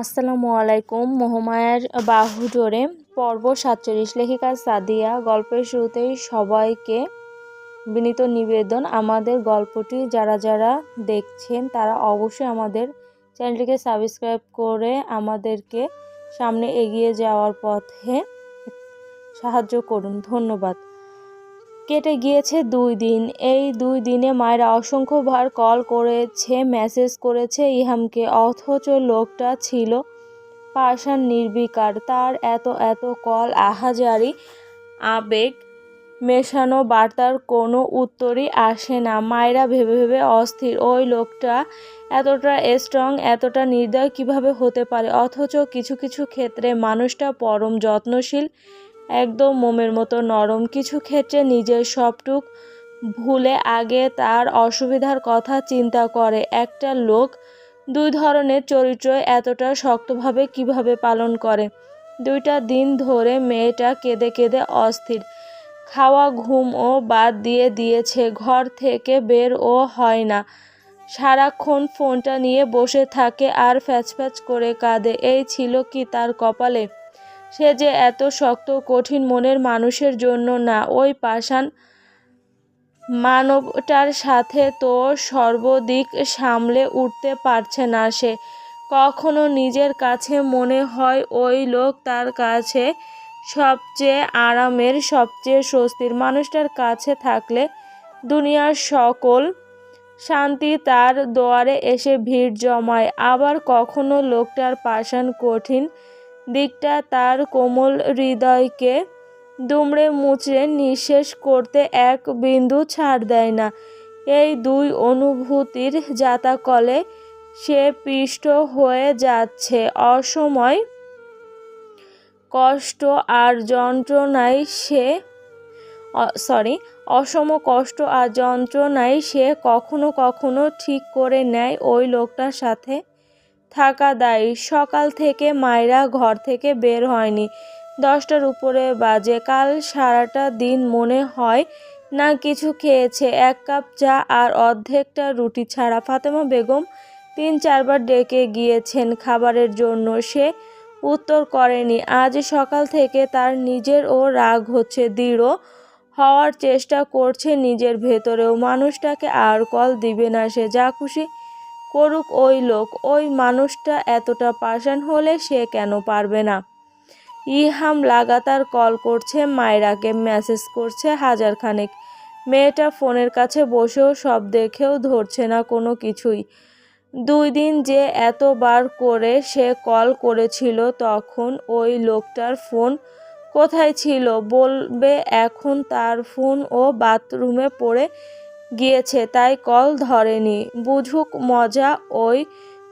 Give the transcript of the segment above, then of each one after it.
আসসালামু আলাইকুম, মহামায়ার বাহুডোরে, পর্ব সাতচল্লিশ লেখিকা সাদিয়া। গল্পের শুরুতেই সবাইকে বিনীত নিবেদন, আমাদের গল্পটি যারা যারা দেখছেন, তারা অবশ্যই আমাদের চ্যানেলটিকে সাবস্ক্রাইব করে আমাদেরকে সামনে এগিয়ে যাওয়ার পথে সাহায্য করুন। ধন্যবাদ। কেটে গিয়েছে দুই দিন। এই দুই দিনে মায়েরা অসংখ্যবার কল করেছে, মেসেজ করেছে ইহামকে, অথচ লোকটা ছিল পাষাণ নির্বিকার। তার এত এত কল, আহাজারি, আবেগ মেশানো বার্তার কোনো উত্তরই আসে না। মায়েরা ভেবে ভেবে অস্থির, ওই লোকটা এতটা স্ট্রং এতটা নির্দয় কীভাবে হতে পারে? অথচ কিছু কিছু ক্ষেত্রে মানুষটা পরম যত্নশীল একদম মোমের মতো নরম কিছু ক্ষেত্রে নিজের সবটুক ভুলে আগে তার অসুবিধার কথা চিন্তা করে। একটা লোক দুই ধরনের চরিত্র এতটা শক্তভাবে কীভাবে পালন করে? দুইটা দিন ধরে মেয়েটা কেঁদে কেঁদে অস্থির। খাওয়া ঘুমও বাদ দিয়ে দিয়েছে, ঘর থেকে বের ও হয় না। সারাক্ষণ ফোনটা নিয়ে বসে থাকে আর ফ্যাচ ফ্যাচ করে কাঁদে। এই ছিল কি তার কপালে? সে যে এত শক্ত, কঠিন মনের মানুষের জন্য না, ওই পাষাণ মানবটার সাথে তো সর্বদিক সামলে উঠতে পারছে না সে। কখনো নিজের কাছে মনে হয় ওই লোক তার কাছে সবচেয়ে আরামের, সবচেয়ে স্বস্তির। মানুষটার কাছে থাকলে দুনিয়ার সকল শান্তি তার দোয়ারে এসে ভিড় জমায়। আবার কখনো লোকটার পাষাণ কঠিন দিকটা তার কোমল হৃদয়কে দুমড়ে মুচড়ে নিঃশেষ করতে এক বিন্দু ছাড় দেয় না। এই দুই অনুভূতির জাতাকলে সে পিষ্ট হয়ে যাচ্ছে। অসময় কষ্ট আর যন্ত্রণায় সে সরি অসম কষ্ট আর যন্ত্রণায় সে কখনো কখনো ঠিক করে নেয় ওই লোকটার সাথে। থাকা দায়ী। সকাল থেকে মায়েরা ঘর থেকে বের হয়নি। দশটার উপরে বাজে। কাল সারাটা দিন মনে হয় না কিছু খেয়েছে। এক কাপ চা আর অর্ধেকটা রুটি ছাড়া ফাতেমা বেগম তিন চারবার ডেকে গিয়েছেন খাবারের জন্য। সে উত্তর করেনি। আজ সকাল থেকে তার নিজের ও রাগ হচ্ছে। দৃঢ় হওয়ার চেষ্টা করছে নিজের ভেতরেও। মানুষটাকে আর কল দিবে না সে। যা খুশি করুক ওই লোক, ওই মানুষটা এতটা পাষাণ হলে সে কেন পারবে না? ইহাম লাগাতার কল করছে, মায়রাকে মেসেজ করছে হাজার খানেক মেয়েটা ফোনের কাছে বসেও সব দেখেও ধরছে না কোনো কিছুই। দুই দিন যে এতবার করে সে কল করেছিল, তখন ওই লোকটার ফোন কোথায় ছিল? বলবে এখন তার ফোন ও বাথরুমে পড়ে গিয়েছে, তাই কল ধরেনি। বুঝুক মজা ওই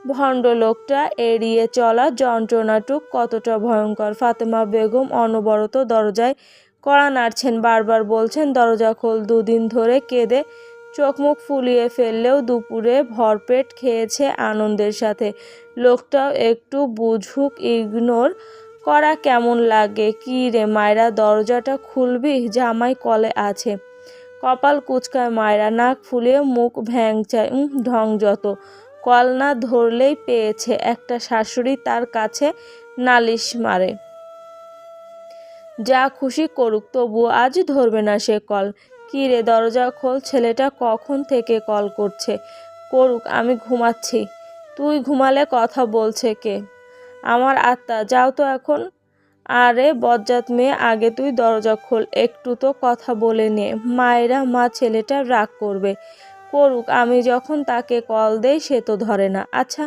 ভণ্ডলোকটা এড়িয়ে চলা যন্ত্রণাটুক কতটা ভয়ঙ্কর। ফাতেমা বেগম অনবরত দরজায় কড়া নাড়ছেন, বারবার বলছেন, দরজা খোল। দুদিন ধরে কেঁদে চোখ মুখ ফুলিয়ে ফেললেও দুপুরে ভরপেট খেয়েছে আনন্দের সাথে। লোকটাও একটু বুঝুক ইগনোর করা কেমন লাগে। কি রে মায়েরা, দরজাটা খুলবি? জামাই কলে আছে। কপাল কুচকায় মায়েরা, নাক ফুলিয়ে মুখ ভ্যাং ভ্যাংচায় ঢং যত। কল না ধরলেই পেয়েছে, একটা শাশুড়ি তার কাছে নালিশ মারে। যা খুশি করুক, তবুও আজ ধরবে না সে কল। কী রে, দরজা খোল, ছেলেটা কখন থেকে কল করছে? করুক, আমি ঘুমাচ্ছি। তুই ঘুমালে কথা বলছে কে? আমার আত্মা, যাও তো এখন আরে বজ্জাত মেয়ে, আগে তুই দরজা খোল, একটু তো কথা বলে নে। মায়েরা, মা ছেলেটা রাগ করবে। করুক, আমি যখন তাকে কল দেই, সে তো ধরে না। আচ্ছা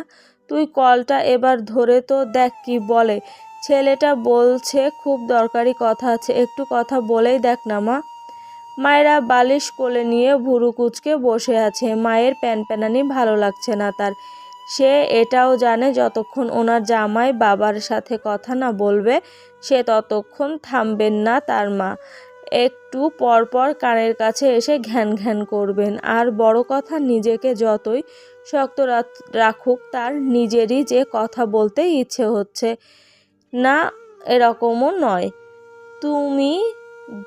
তুই কলটা এবার ধরে তো দেখ কি বলে। ছেলেটা বলছে, খুব দরকারি কথা আছে, একটু কথা বলেই দেখ না, মা। মায়েরা বালিশ কোলে নিয়ে ভুরু কুচকে বসে আছে। মায়ের প্যান প্যানানি ভালো লাগছে না তার। সে এটাও জানে, যতক্ষণ ওনার জামাই বাবার সাথে কথা না বলবে সে ততক্ষণ থামবেন না তার মা। একটু পরপর কানের কাছে এসে ঘ্যান ঘ্যান করবেন। আর বড় কথা, নিজেকে যতই শক্ত রাখুক, তার নিজেরই যে কথা বলতে ইচ্ছে হচ্ছে না এরকমও নয়। তুমি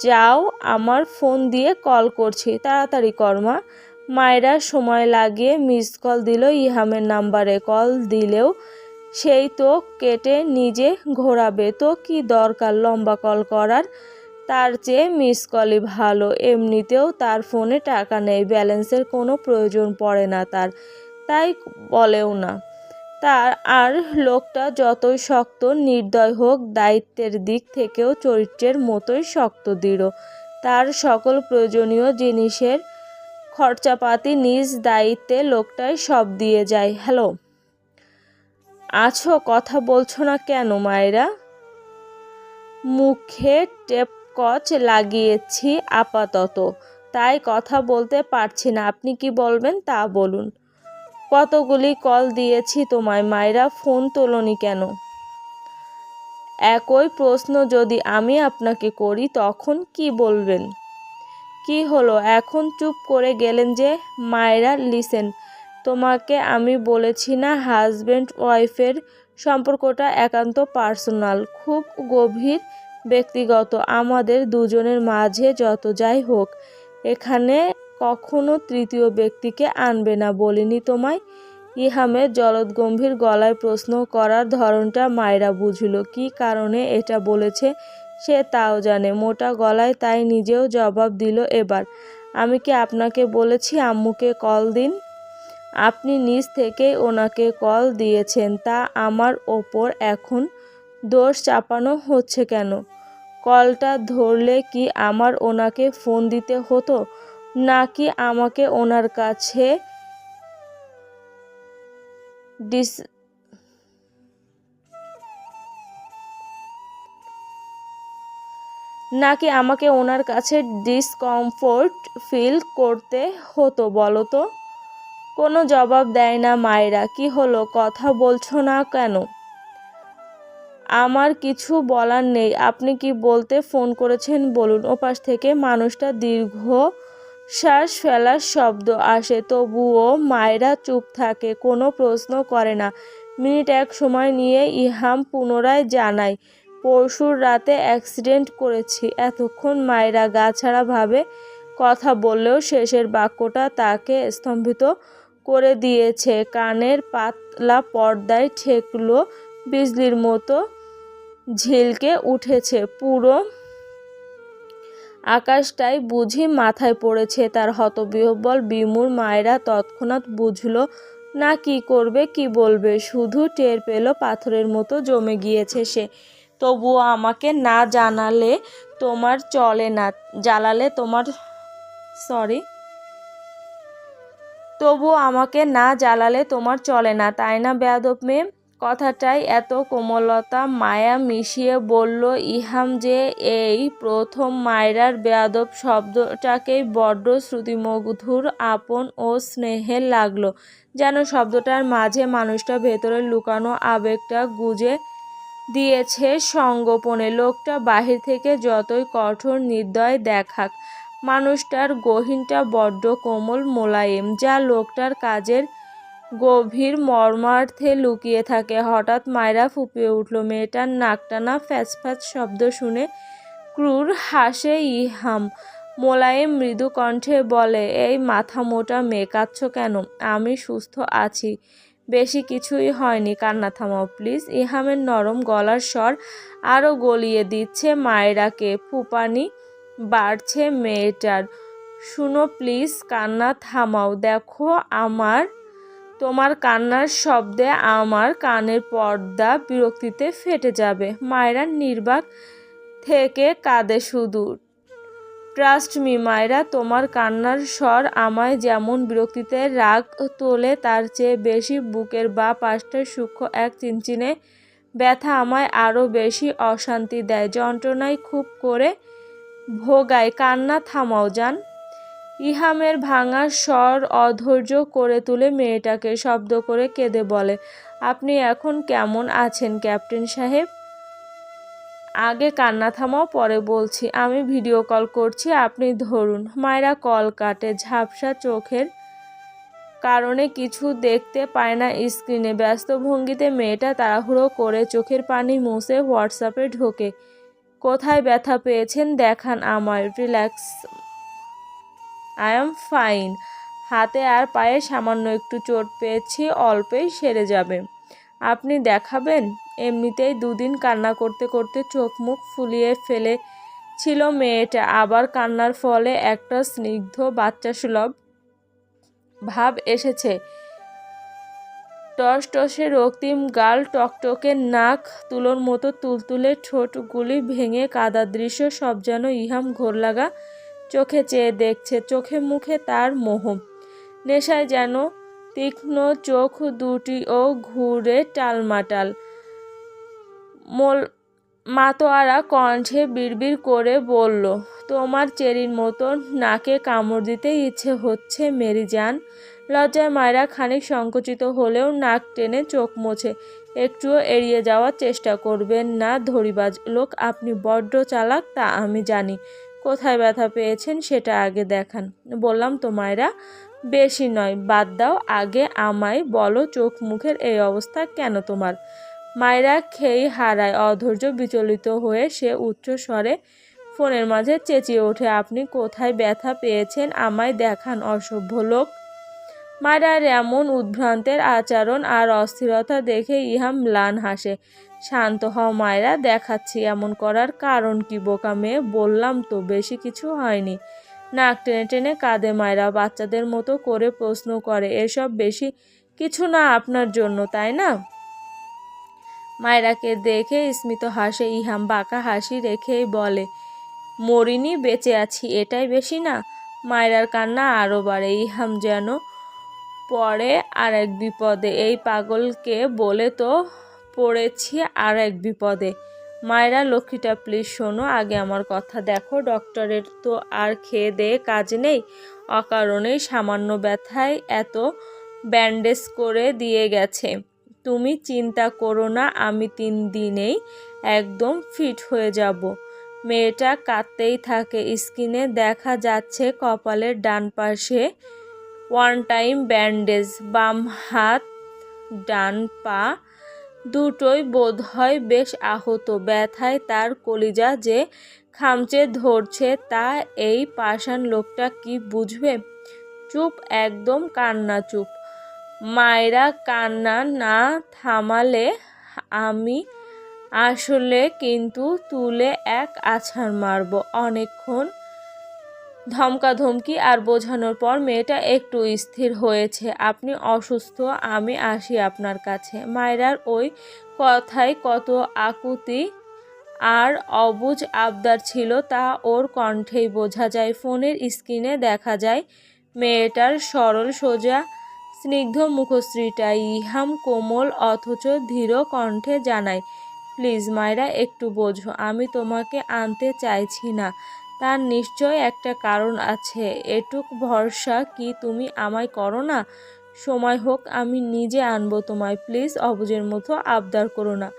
যাও, আমার ফোন দিয়ে কল করছি। তাড়াতাড়ি কর্মা মায়েরা সময় লাগিয়ে মিস কল দিল ইহামের নাম্বারে। কল দিলেও সেই তো কেটে নিজে ঘোরাবে, তো কি দরকার লম্বা কল করার? তার চেয়ে মিস কলই ভালো, এমনিতেও তার ফোনে টাকা নেই, ব্যালেন্সের কোনো প্রয়োজন পড়ে না তার, তাই বলেও না। তার আর লোকটা যতই শক্ত, নির্দয় হোক, দায়িত্বের দিক থেকেও চরিত্রের মতোই শক্ত, দৃঢ়। তার সকল প্রয়োজনীয় জিনিসের খরচাপাতি নিজ দায়িত্বে লোকটাই সব দিয়ে যায়, হ্যালো? আছো, কথা বলছো না কেন মায়েরা? মুখে টেপকচ লাগিয়েছি আপাতত, তাই কথা বলতে পারছি না, আপনি কি বলবেন তা বলুন। কতগুলি কল দিয়েছি তোমায়, মায়েরা, ফোন তোলনি কেন? একই প্রশ্ন যদি আমি আপনাকে করি, তখন কি বলবেন? কি হলো, এখন চুপ করে গেলেন যে, মায়েরা লিসেন তোমাকে আমি বলেছি না হাজব্যান্ড ওয়াইফের সম্পর্কটা একান্ত পার্সোনাল খুব গভীর ব্যক্তিগত। আমাদের দুজনের মাঝে যত যাই হোক, এখানে কখনো তৃতীয় ব্যক্তিকে আনবে না বলিনি তোমায়? ইহামের জলদগম্ভীর গলায় প্রশ্ন করার ধরনটা মায়েরা বুঝল। কি কারণে এটা বলেছে সে তাও জানে। মোটা গলায় তাই নিজেও জবাব দিল এবার। আমি কি আপনাকে বলেছি আম্মুকে কল দিন? আপনি নিজ থেকেই ওনাকে কল দিয়েছেন, তা আমার ওপর এখন দোষ চাপানো হচ্ছে কেন? কলটা ধরলে কি আমার ওনাকে ফোন দিতে হতো, নাকি আমাকে ওনার কাছে ডিস নাকি আমাকে ওনার কাছে ডিসকমফোর্ট ফিল করতে হতো বলো তো? কোনো জবাব দেয় না মায়েরা। কি হলো? কথা বলছো না কেন? আমার কিছু বলার নেই। আপনি কি বলতে ফোন করেছেন? বলুন। ওপাশ থেকে মানুষটা দীর্ঘ শ্বাস ফেলার শব্দ আসে। তবুও মায়েরা চুপ থাকে, কোনো প্রশ্ন করে না। মিনিট এক সময় নিয়ে ইহাম পুনরায় জানায়, পরশুর রাতে অ্যাক্সিডেন্ট করেছি। এতক্ষণ মায়েরা গাছাড়াভাবে কথা বললেও শেষের বাক্যটা তাকে স্তম্ভিত করে দিয়েছে। কানের পাতলা পর্দায় ঠেকলো বিজলির মতো ঝিলকে উঠেছে। পুরো আকাশটাই বুঝি মাথায় পড়েছে। তার হতবিহ্বল বিমুর মায়েরা তৎক্ষণাৎ বুঝলো, না, কি করবে, কি বলবে? শুধু টের পেল পাথরের মতো জমে গিয়েছে সে। তবুও আমাকে না জানালে তোমার চলে না, জ্বালালে তোমার সরি তবু আমাকে না জ্বালালে তোমার চলে না, তাই না বেয়াদব মেয়ে? কথাটাই এত কোমলতা মায়া মিশিয়ে বলল, ইহাম যে এই প্রথম মায়রার বেয়াদব শব্দটাকেই বড্ড শ্রুতিমধুর আপন ও স্নেহের লাগল, যেন শব্দটার মাঝে মানুষটা ভেতরে লুকানো আবেগটা গুজে দিয়েছে সঙ্গোপনে। লোকটা বাহির থেকে যতই কঠোর নির্দয় দেখাক মানুষটার গহীনটা বড্ড কোমল মোলায়েম, যা লোকটার কাজের গভীর মর্মার্থে লুকিয়ে থাকে। হঠাৎ মায়েরা ফুপিয়ে উঠল। মেয়েটার নাকটানা ফ্যাচ শব্দ শুনে ক্রুর হাসে ইহাম। মোলায়েম মৃদু কণ্ঠে বলে, এই মাথা মোটা মেয়ে কেন? আমি সুস্থ আছি। বেশি কিছুই হয়নি। কান্না থামাও, প্লিজ। ইহামের নরম গলার স্বর আরও গলিয়ে দিচ্ছে মায়েরাকে। ফুপানি বাড়ছে মেয়েটার। শুনো প্লিজ, কান্না থামাও। দেখো আমার, তোমার কান্নার শব্দে আমার কানের পর্দা বিরক্তিতে ফেটে যাবে। মায়েরা নির্বাক থেকে কাঁদে শুধু ট্রাস্ট মি মায়েরা, তোমার কান্নার স্বর আমায় যেমন বিরক্তিতে রাগ তোলে, তার চেয়ে বেশি বুকের বা পাশটা সূক্ষ্ম এক চিনচিনে ব্যথা আমায় আরও বেশি অশান্তি দেয়। যন্ত্রণায় খুব করে ভোগায় কান্না থামাও যান ইহামের ভাঙা স্বর অধৈর্য করে তুলে মেয়েটাকে শব্দ করে কেঁদে বলে, আপনি এখন কেমন আছেন, ক্যাপ্টেন সাহেব? আগে কান্না থামাও, পরে বলছি। আমি ভিডিও কল করছি, আপনি ধরুন। মায়েরা কল কাটে, ঝাপসা চোখের কারণে কিছু দেখতে পায় না স্ক্রিনে। ব্যস্ত ভঙ্গিতে মেয়েটা তাড়াহুড়ো করে চোখের পানি মুছে হোয়াটসঅ্যাপে ঢোকে। কোথায় ব্যথা পেয়েছেন দেখান আমার রিল্যাক্স। I am fine. হাতে আর পায়ে সামান্য একটু চোট পেয়েছি, অল্পেই সেরে যাবে। আপনি দেখাবেন? এমনিতেই দুদিন কান্না করতে করতে চোখ মুখ ফুলিয়ে ফেলে ছিল মেয়েটা। আবার কান্নার ফলে একটা স্নিগ্ধ বাচ্চা সুলভ ভাব এসেছে। টস টসে রক্তিম গাল টকটকে নাক তুলোর মতো তুলতুলে ঠোঁটগুলি ভেঙে কাদা দৃশ্য সব যেন ইহাম ঘোর লাগা চোখে চেয়ে দেখছে, চোখে মুখে তার মোহ। নেশায় যেন তীক্ষ্ণ চোখ দুটিও ঘুরে টালমাটাল। মোল মাতোয়ারা কণ্ঠে বিড়বিড় করে বলল, তোমার চেরির মতো নাকে কামড় দিতে ইচ্ছে হচ্ছে, মেরি যান লজ্জায় মায়েরা খানিক সংকুচিত হলেও নাক টেনে চোখ মোছে। একটুও এড়িয়ে যাওয়ার চেষ্টা করবেন না ধরিবাজ লোক, আপনি বড্ড চালাক, তা আমি জানি। কোথায় ব্যথা পেয়েছেন সেটা আগে দেখান। বললাম তো মায়েরা, বেশি নয়, বাদ দাও, আগে আমায় বলো চোখ মুখের এই অবস্থা কেন তোমার? মায়েরা খেই হারায়, অধৈর্য বিচলিত হয়ে সে উচ্চ স্বরে ফোনের মাঝে চেঁচিয়ে ওঠে, আপনি কোথায় ব্যথা পেয়েছেন আমায় দেখান, অসভ্য লোক। মায়েরার এমন উদ্ভ্রান্তের আচরণ আর অস্থিরতা দেখে ইহা ম্লান হাসে। শান্ত হও মায়েরা, দেখাচ্ছি এমন করার কারণ কি বোকা মেয়ে? বললাম তো, বেশি কিছু হয়নি। নাক টেনে টেনে কাঁদে মায়েরা, বাচ্চাদের মতো করে প্রশ্ন করে, এসব বেশি কিছু না আপনার জন্য, তাই না? মায়েরাকে দেখে স্মিত হাসে, ইহাম বাঁকা হাসি রেখেই বলে, মরিনি, বেঁচে আছি, এটাই বেশি না? মায়েরার কান্না আরও বাড়ে, ইহাম যেন পড়ে আর এক বিপদে। এই পাগলকে বলে তো পড়েছি আর এক বিপদে। মায়েরা, লক্ষ্মীটা, প্লিজ শোনো, আগে আমার কথা দেখো। ডক্টরের তো আর খেয়ে দেয়ে কাজ নেই। অকারণেই সামান্য ব্যথায় এত ব্যান্ডেজ করে দিয়ে গেছে। তুমি চিন্তা করো না, আমি তিন দিনেই একদম ফিট হয়ে যাব। মেয়েটা কাঁদতেই থাকে। স্কিনে দেখা যাচ্ছে কপালের ডান পাশে ওয়ান টাইম ব্যান্ডেজ বাম হাত, ডান পা, দুটোই বোধ হয় বেশ আহত। ব্যথায় তার কলিজা যে খামচে ধরছে, তা এই পাষাণ লোকটা কি বুঝবে? চুপ, একদম কান্না চুপ। মায়েরা কান্না না থামালে আমি আসলে কিন্তু তুলে এক আছাড় মারব। অনেকক্ষণ ধমকাধমকি আর বোঝানোর পর মেয়েটা একটু স্থির হয়েছে। আপনি অসুস্থ, আমি আসি আপনার কাছে। মায়েরার ওই কথায় কত আকুতি আর অবুজ আবদার ছিল তা ওর কণ্ঠেই বোঝা যায়। ফোনের স্ক্রিনে দেখা যায় মেয়েটার সরল, সোজা, স্নিগ্ধ মুখশ্রীটা। ইহাম কোমল, অথচ ধীর কণ্ঠে জানায়, প্লিজ মায়েরা, একটু বোঝো, আমি তোমাকে আনতে চাইছি না। তার নিশ্চয় একটা কারণ আছে। এটুক ভরসা কি তুমি আমায় করো না? সময় হোক, আমি নিজে আনব তোমায়। প্লিজ অবুজের মতো আবদার করো না।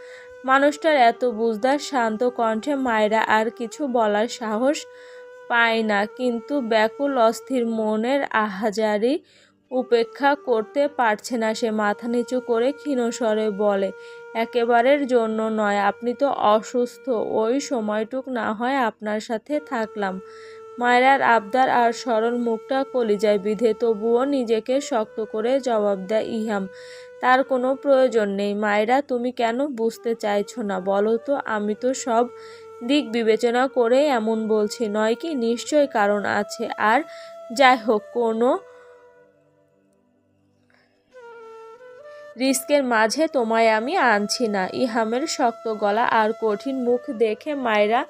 মানুষটার এত বুঝদার, শান্ত কণ্ঠে মায়েরা আর কিছু বলার সাহস পায় না। কিন্তু ব্যাকুল অস্থির মনের আহাজারি উপেক্ষা করতে পারছে না সে। মাথা নিচু করে ক্ষীণস্বরে বলে, একেবারের জন্য নয়, আপনি তো অসুস্থ। ওই সময়টুক না হয় আপনার সাথে থাকলাম। মায়েরার আবদার আর সরল মুখটা কলিজায় বিধে, তবুও নিজেকে শক্ত করে জবাব দেয় ইহাম, তার কোনো প্রয়োজন নেই। মায়েরা, তুমি কেন বুঝতে চাইছো না? বলো তো, আমি তো সব দিক বিবেচনা করে এমন বলছি। নয় কি, নিশ্চয় কারণ আছে। আর যাই হোক, কোনো রিস্কের মাঝে তোমায় আমি আনছি না। ইহামের শক্ত গলা আর কঠিন মুখ দেখে মায়েরা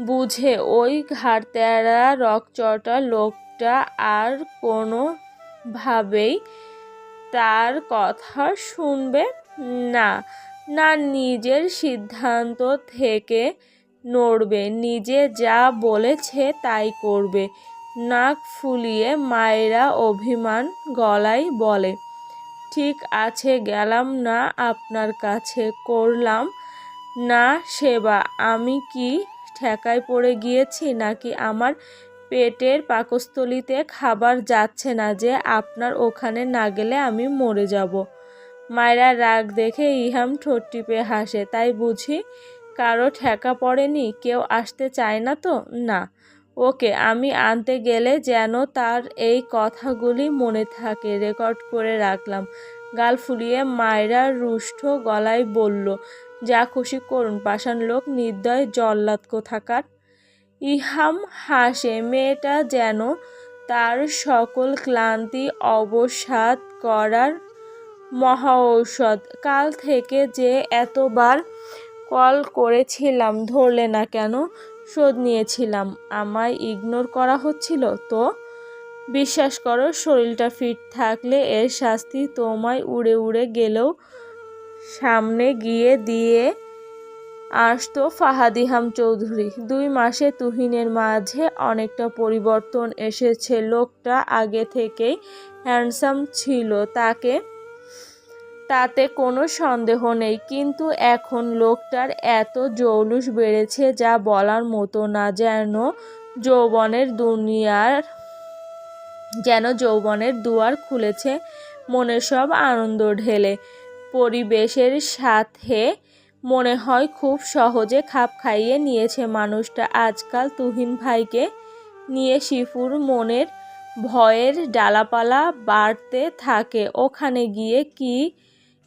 বুঝে, ওই ঘাড়তেরা রকচটা লোকটা আর কোনোভাবেই তার কথা শুনবে না। না, নিজের সিদ্ধান্ত থেকে নড়বে, নিজে যা বলেছে তাই করবে। নাক ফুলিয়ে মায়েরা অভিমান গলায় বলে। ঠিক আছে, গেলাম না আপনার কাছে, করলাম। না, সেবা, আমি কি ঠেকায় পড়ে গিয়েছি নাকি আমার পেটের পাকস্থলিতে খাবার যাচ্ছে না যে আপনার ওখানে না গেলে আমি মরে যাব? মায়েরা রাগ দেখে ইহাম ঠোঁট টিপে হাসে। তাই বুঝি কারও ঠেকা পড়েনি, কেউ আসতে চায় না তো? না। ওকে, আমি আনতে গেলে যেন তার এই কথাগুলি মনে থাকে, রেকর্ড করে রাখলাম। গাল ফুলিয়ে মায়েরা রুষ্ট গলায় বলল, যা খুশি করুন, পাষাণ লোক নির্দয় জল্লাদ কোথাকার? ইহাম হাসে, মেয়েটা যেন তার সকল ক্লান্তি অবসাদ করার মহা ঔষধ কাল থেকে যে এতবার কল করেছিলাম, ধরলে না কেন? শোধ নিয়েছিলাম। আমায় ইগনোর করা হচ্ছিল? তো? বিশ্বাস করো, শরীরটা ফিট থাকলে এর শাস্তি তোমায় উড়ে উড়ে গেলেও সামনে গিয়ে দিয়ে আসতো ফাহাদিহাম চৌধুরী। দুই মাসে তুহিনের মাঝে অনেকটা পরিবর্তন এসেছে। লোকটা আগে থেকেই হ্যান্ডসাম ছিল। তাকে তাতে কোনো সন্দেহ নেই, কিন্তু এখন লোকটার এত জৌলুস বেড়েছে যা বলার মতো না, যেন যৌবনের দুনিয়ার, যেন যৌবনের দুয়ার খুলেছে মনের সব আনন্দ ঢেলে। পরিবেশের সাথে মনে হয় খুব সহজে খাপ খাইয়ে নিয়েছে মানুষটা। আজকাল তুহিন ভাইকে নিয়ে শিফুর মনের ভয়ের ডালাপালা বাড়তে থাকে। ওখানে গিয়ে কি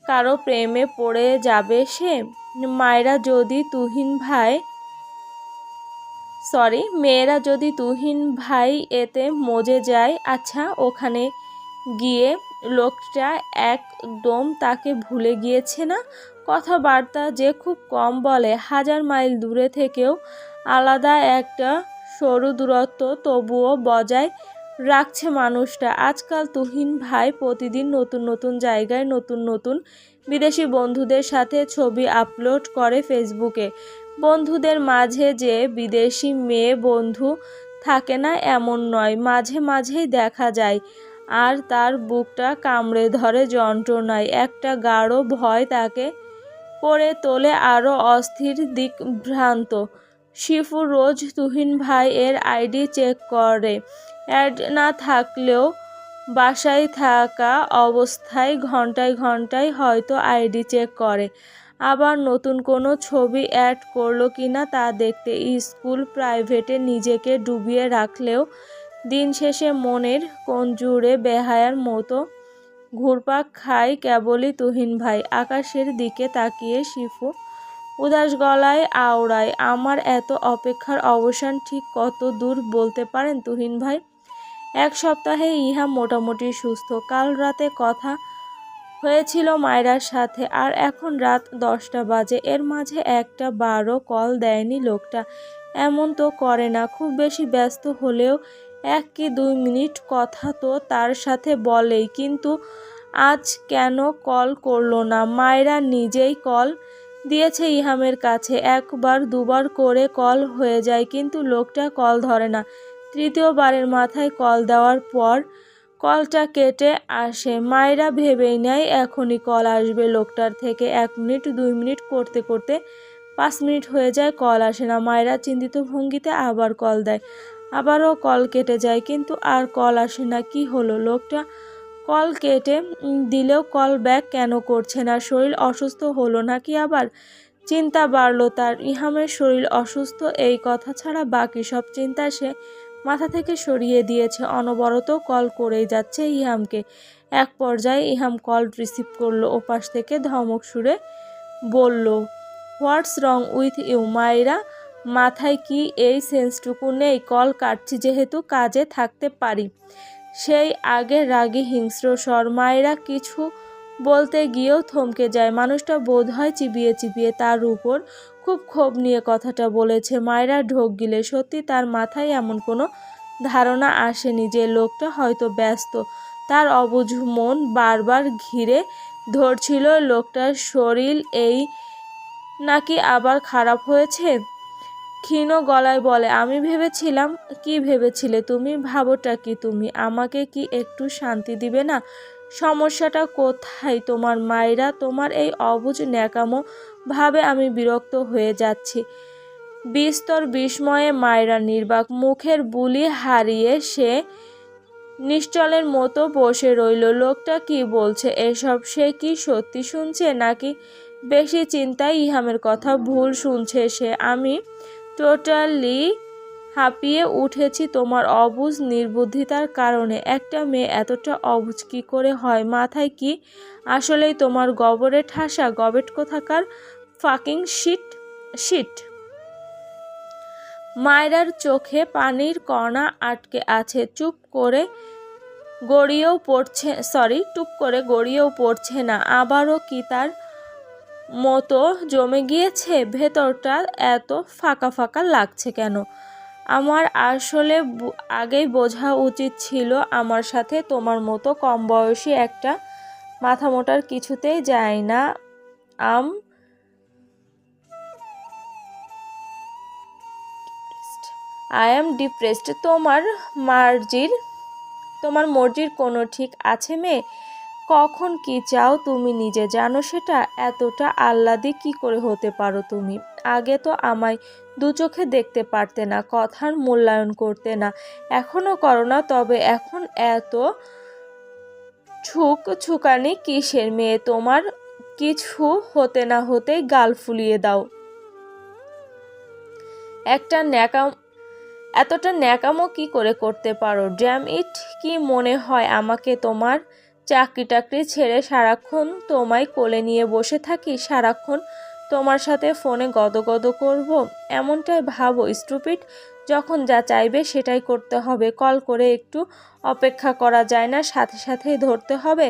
কারও প্রেমে পড়ে যাবে সে? মায়েরা যদি তুহিন ভাই সরি মেয়েরা যদি তুহিন ভাই এতে মজে যায় আচ্ছা ওখানে গিয়ে লোকটা একদম তাকে ভুলে গিয়েছে না? কথাবার্তা যে খুব কম বলে, হাজার মাইল দূরে থেকেও আলাদা একটা সরু দূরত্ব তবুও বজায় রাখছে মানুষটা। আজকাল তুহিন ভাই প্রতিদিন নতুন নতুন জায়গায় নতুন নতুন বিদেশি বন্ধুদের সাথে ছবি আপলোড করে ফেসবুকে বন্ধুদের মাঝে যে বিদেশি মেয়ে বন্ধু থাকে না, এমন নয়, মাঝে মাঝেই দেখা যায়। আর তার বুকটা কামড়ে ধরে যন্ত্রণায়, একটা গাঢ় ভয় তাকে করে তোলে আরও অস্থির দিক ভ্রান্ত শিফু রোজ তুহিন ভাই এর আইডি চেক করে। অ্যাড না থাকলেও বাসায় থাকা অবস্থায় ঘন্টায় ঘন্টায় হয়তো আইডি চেক করে। আবার নতুন কোনো ছবি অ্যাড করল কিনা তা দেখতে স্কুল প্রাইভেটে নিজেকে ডুবিয়ে রাখলেও দিন শেষে মনের কোন জুড়ে বেহায়ার মতো ঘুরপাক খায় কেবলই তুহিন ভাই। আকাশের দিকে তাকিয়ে শিফু উদাস গলায় আওড়ায়, আমার এত অপেক্ষার অবসান ঠিক কত দূর বলতে পারেন তুহিন ভাই? এক সপ্তাহে ইহা মোটামুটি সুস্থ। কাল রাতে কথা হয়েছিল মায়রার সাথে, আর এখন রাত দশটা বাজে। এর মাঝে একটা বারো কল দেয়নি লোকটা। এমন তো করে না, খুব বেশি ব্যস্ত হলেও এক কি দুই মিনিট কথা তো তার সাথে বলেই, কিন্তু আজ কেন কল করল না? মায়রা নিজেই কল দিয়েছে ইহামের কাছে। একবার দুবার করে কল হয়ে যায়, কিন্তু লোকটা কল ধরে না। তৃতীয়বারের মাথায় কল দেওয়ার পর কলটা কেটে আসে। মায়েরা ভেবেই নেয় এখনই কল আসবে। লোকটার থেকে এক মিনিট, দুই মিনিট করতে করতে পাঁচ মিনিট হয়ে যায়, কল আসে না। মায়েরা চিন্তিত ভঙ্গিতে আবার কল দেয়। আবারও কল কেটে যায়, কিন্তু আর কল আসে না। কি হলো? লোকটা কল কেটে দিলেও কল ব্যাক কেন করছে না? শরীর অসুস্থ হলো নাকি আবার? চিন্তা বাড়লো তার। ইহামের শরীর অসুস্থ, এই কথা ছাড়া বাকি সব চিন্তা সে মাথা থেকে সরিয়ে দিয়েছে। অনবরত কল করেই যাচ্ছে ইহামকে। এক পর্যায়ে ইহাম কল রিসিভ করল, ওপাশ থেকে ধমক সুরে বলল, হোয়াটস রং উইথ ইউ মাইরা মাথায় কি এই সেন্সটুকু নেই? কল কাটছি যেহেতু কাজে থাকতে পারি। সেই আগে রাগি হিংস্র স্বর, মায়েরা, কিছু বলতে গিয়েও থমকে যায়। মানুষটা বোধ হয় চিবিয়ে চিবিয়ে তার উপর খুব ক্ষোভ নিয়ে কথাটা বলেছে। মায়েরা ঢোক গিলে সত্যি তার মাথায় এমন কোনো ধারণা আসেনি যে লোকটা হয়তো ব্যস্ত। তার অবুঝ মন বারবার ঘিরে ধরছিল লোকটার শরীর। এই নাকি আবার খারাপ হয়েছে? ক্ষীণ গলায় বলে, আমি ভেবেছিলাম, কি ভেবেছিলে? তুমি ভাবোটা কি তুমি? আমাকে কি একটু শান্তি দিবে না? সমস্যাটা কোথায়? তোমার মায়েরা তোমার এই অবুজ ন্যাকামো ভাবে আমি বিরক্ত হয়ে যাচ্ছি। বিস্তর বিস্ময়ে মায়েরা নির্বাক মুখের বুলি হারিয়ে সে নিশ্চলের মতো বসে রইল। লোকটা কি বলছে? এসব সে কি সত্যি শুনছে নাকি বেশি চিন্তায় ইহামের কথা ভুল শুনছে সে? আমি টোটালি হাঁপিয়ে উঠেছি তোমার অবুজ নির্বুদ্ধিতার কারণে। একটা মেয়ে এতটা অবুজ কী করে হয়? মাথায় কি আসলেই তোমার গবরে ঠাসা? গবেট কোথাকার? ফাকিং শিট শিট মায়রার চোখে পানির কণা আটকে আছে, চুপ করে গড়িয়েও পড়ছে সরি টুপ করে গড়িয়েও পড়ছে না। আবারও কি তার মতো জমে গিয়েছে? ভেতরটা এত ফাঁকা ফাঁকা লাগছে কেন? আমার আসলে আগেই বোঝা উচিত ছিল আমার সাথে তোমার মতো কম বয়সী একটা মাথা মোটার কিছুতেই যায় না। আম আই এম ডিপ্রেসড তোমার মার্জির, তোমার মর্জির কোনো ঠিক আছে মেয়ে? কখন কি চাও তুমি নিজে জানো সেটা? এতটা আহ্লাদি কি করে হতে পারো তুমি? আগে তো আমায় দু চোখে দেখতে পারতে না, কথার মূল্যায়ন করতে না। এখনও করো না, তবে এখন এত ছুক ছুকানি কিসের মেয়ে? তোমার কিছু হতে না হতেই গাল ফুলিয়ে দাও। একটা ন্যাকাম এতটা ন্যাকামো কি করে করতে পারো? ড্যাম ইট কি মনে হয় আমাকে তোমার? চাকরি টাকরি ছেড়ে সারাক্ষণ তোমায় কোলে নিয়ে বসে থাকি? সারাক্ষণ তোমার সাথে ফোনে গদগদ করব? এমনটাই ভাবো স্টুপিড যখন যা চাইবে সেটাই করতে হবে। কল করে একটু অপেক্ষা করা যায় না, সাথে সাথেই ধরতে হবে।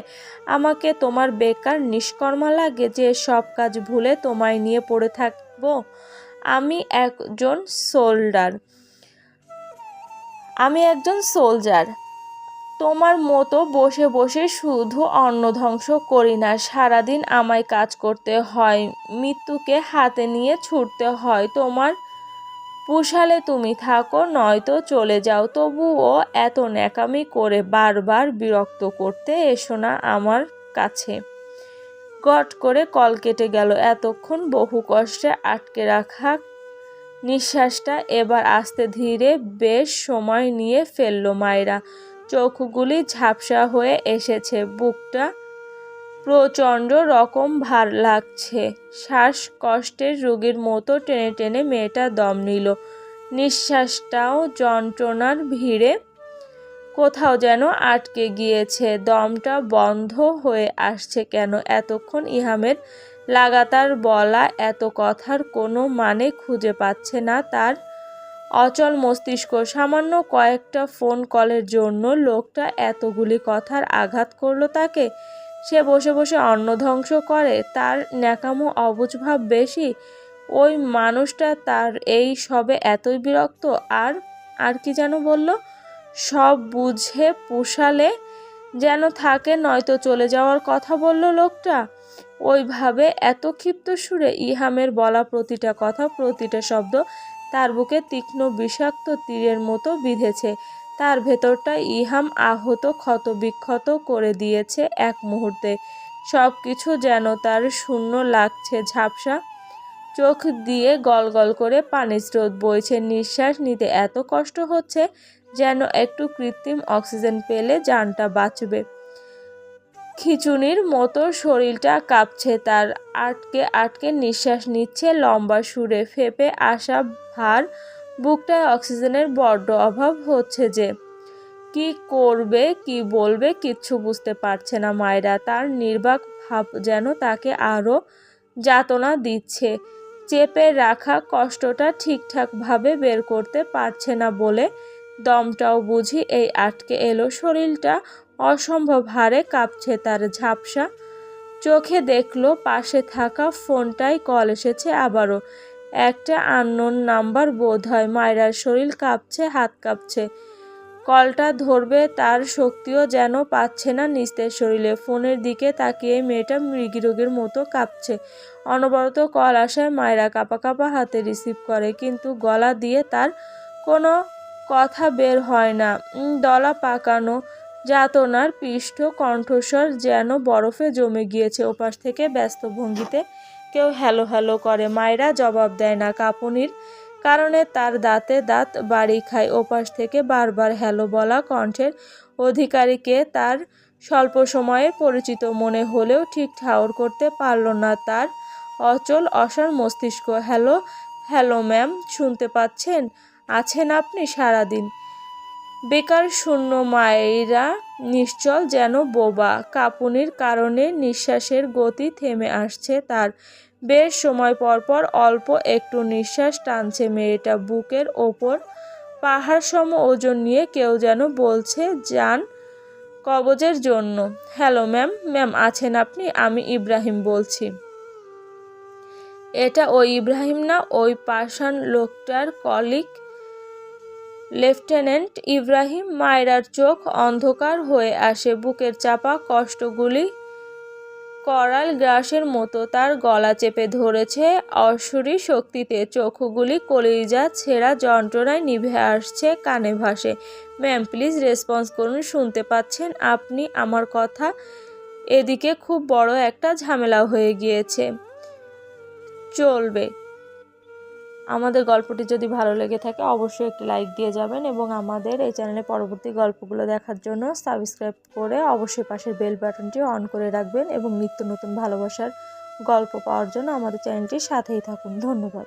আমাকে তোমার বেকার নিষ্কর্মা লাগে যে সব কাজ ভুলে তোমায় নিয়ে পড়ে থাকব। আমি একজন সোল্ডার। আমি একজন সোলজার। তোমার মতো বসে বসে শুধু অন্ন ধ্বংস করি না, সারাদিন আমায় কাজ করতে হয়, মৃত্যুকে হাতে নিয়ে ছুটতে হয়। তোমার পুষালে তুমি থাকো, নয়তো চলে যাও। তবুও এত ন্যাকামি করে বারবার বিরক্ত করতে এসো না আমার কাছে। গট করে কল কেটে গেল। এতক্ষণ বহু কষ্টে আটকে রাখা নিঃশ্বাসটা এবার আস্তে ধীরে বেশ সময় নিয়ে ফেলল মায়েরা। চোখগুলি ঝাপসা হয়ে এসেছে, বুকটা প্রচণ্ড রকম ভার লাগছে। শ্বাসকষ্টের রোগীর মতো টেনে টেনে মেয়েটা দম নিল। নিঃশ্বাসটাও যন্ত্রণার ভিড়ে কোথাও যেন আটকে গিয়েছে। দমটা বন্ধ হয়ে আসছে কেন? এতক্ষণ ইহামের লাগাতার বলা এত কথার কোনো মানে খুঁজে পাচ্ছে না তার অচল মস্তিষ্ক। সামান্য কয়েকটা ফোন কলের জন্য লোকটা এতগুলি কথার আঘাত করল তাকে। সে বসে বসে অন্ন ধ্বংস করে। তার ন্যাকামো অবুঝভাব বেশি। ওই মানুষটা তার এই সবে এতই বিরক্ত। আর আর কি যেন বলল? সব বুঝে পুষালে যেন থাকে, নয়তো চলে যাওয়ার কথা বলল লোকটা। ওইভাবে এত ক্ষিপ্ত সুরে ইহামের বলা প্রতিটা কথা, প্রতিটা শব্দ তার বুকে তীক্ষ্ণ বিষাক্ত তীরের মতো বিঁধেছে। তার ভেতরটা ইহাম আহত ক্ষত বিক্ষত করে দিয়েছে এক মুহূর্তে। সব কিছু যেন তার শূন্য লাগছে ঝাপসা। চোখ দিয়ে গল গল করে পানির স্রোত বইছে। নিঃশ্বাস নিতে এত কষ্ট হচ্ছে যেন একটু কৃত্রিম অক্সিজেন পেলে যানটা বাঁচবে। খিচুনির মতো শরীরটা কাঁপছে, তার আটকে আটকে নিঃশ্বাস নিচ্ছে লম্বা সুরে। ফেপে আসা ভার, বুকটায় অক্সিজেনের বড্ড অভাব হচ্ছে যে, কি করবে, কি বলবে কিচ্ছু বুঝতে পারছে না মায়েরা। তার নির্বাক ভাব যেন তাকে আরও যাতনা দিচ্ছে, চেপে রাখা কষ্টটা ঠিকঠাকভাবে বের করতে পারছে না বলে দমটাও বুঝি এই আটকে এলো শরীরটা অসম্ভব হারে কাঁপছে তার ঝাপসা। চোখে দেখল পাশে থাকা ফোনটাই কল এসেছে আবারও। একটা আননোন নাম্বার বোধ হয় মায়রার শরীর কাঁপছে, হাত কাঁপছে। কলটা ধরবে তার শক্তিও যেন পাচ্ছে না নিস্তের শরীরে। ফোনের দিকে তাকিয়ে মেয়েটা মৃগীরোগের মতো কাঁপছে। অনবরত কল আসায় মায়েরা কাপা কাপা হাতে রিসিভ করে, কিন্তু গলা দিয়ে তার কোনো কথা বের হয় না। দলা পাকানো যাতনার পৃষ্ঠ কণ্ঠস্বর যেন বরফে জমে গিয়েছে ওপাশ থেকে ব্যস্ত ভঙ্গিতে। কেউ হ্যালো হ্যালো করে, মায়েরা জবাব দেয় না কাপুনির কারণে তার দাঁতে দাঁত বাড়ি খায় ওপাশ থেকে বারবার হ্যালো বলা কণ্ঠের অধিকারীকে তার স্বল্প সময়ে পরিচিত মনে হলেও ঠিক ঠাউর করতে পারল না তার অচল অসার মস্তিষ্ক। হ্যালো হ্যালো ম্যাম, শুনতে পাচ্ছেন? আছেন আপনি সারাদিন? বেকার শূন্য মায়েরা নিশ্চল যেন বোবা। কাঁপুনির কারণে নিঃশ্বাসের গতি থেমে আসছে তার। বেশ সময় পর পর অল্প একটু নিঃশ্বাস টানছে মেয়েটা বুকের ওপর। পাহাড় সম ওজন নিয়ে কেউ যেন বলছে, যান কবজের জন্য। হ্যালো ম্যাম ম্যাম আছেন আপনি? আমি ইব্রাহিম বলছি। এটা ওই ইব্রাহিম না, ওই পাষাণ লোকটার কলিক লেফটেন্যান্ট ইব্রাহিম মায়রার চোখ অন্ধকার হয়ে আসে। বুকের চাপা কষ্টগুলি করাল গ্রাসের মতো তার গলা চেপে ধরেছে। অসুরী শক্তিতে চোখগুলি কলিজা ছেঁড়া যন্ত্রণায় নিভে আসছে কানে ভাসে। ম্যাম, প্লিজ রেসপন্স করুন, শুনতে পাচ্ছেন? আপনি আমার কথা? এদিকে খুব বড় একটা ঝামেলা হয়ে গিয়েছে। চলবে। আমাদের গল্পটি যদি ভালো লেগে থাকে, অবশ্যই একটি লাইক দিয়ে যাবেন এবং আমাদের এই চ্যানেলে পরবর্তী গল্পগুলো দেখার জন্য সাবস্ক্রাইব করে অবশ্যই পাশের বেল বাটনটি অন করে রাখবেন এবং নিত্য নতুন ভালোবাসার গল্প পাওয়ার জন্য আমাদের চ্যানেলটির সাথেই থাকুন। ধন্যবাদ।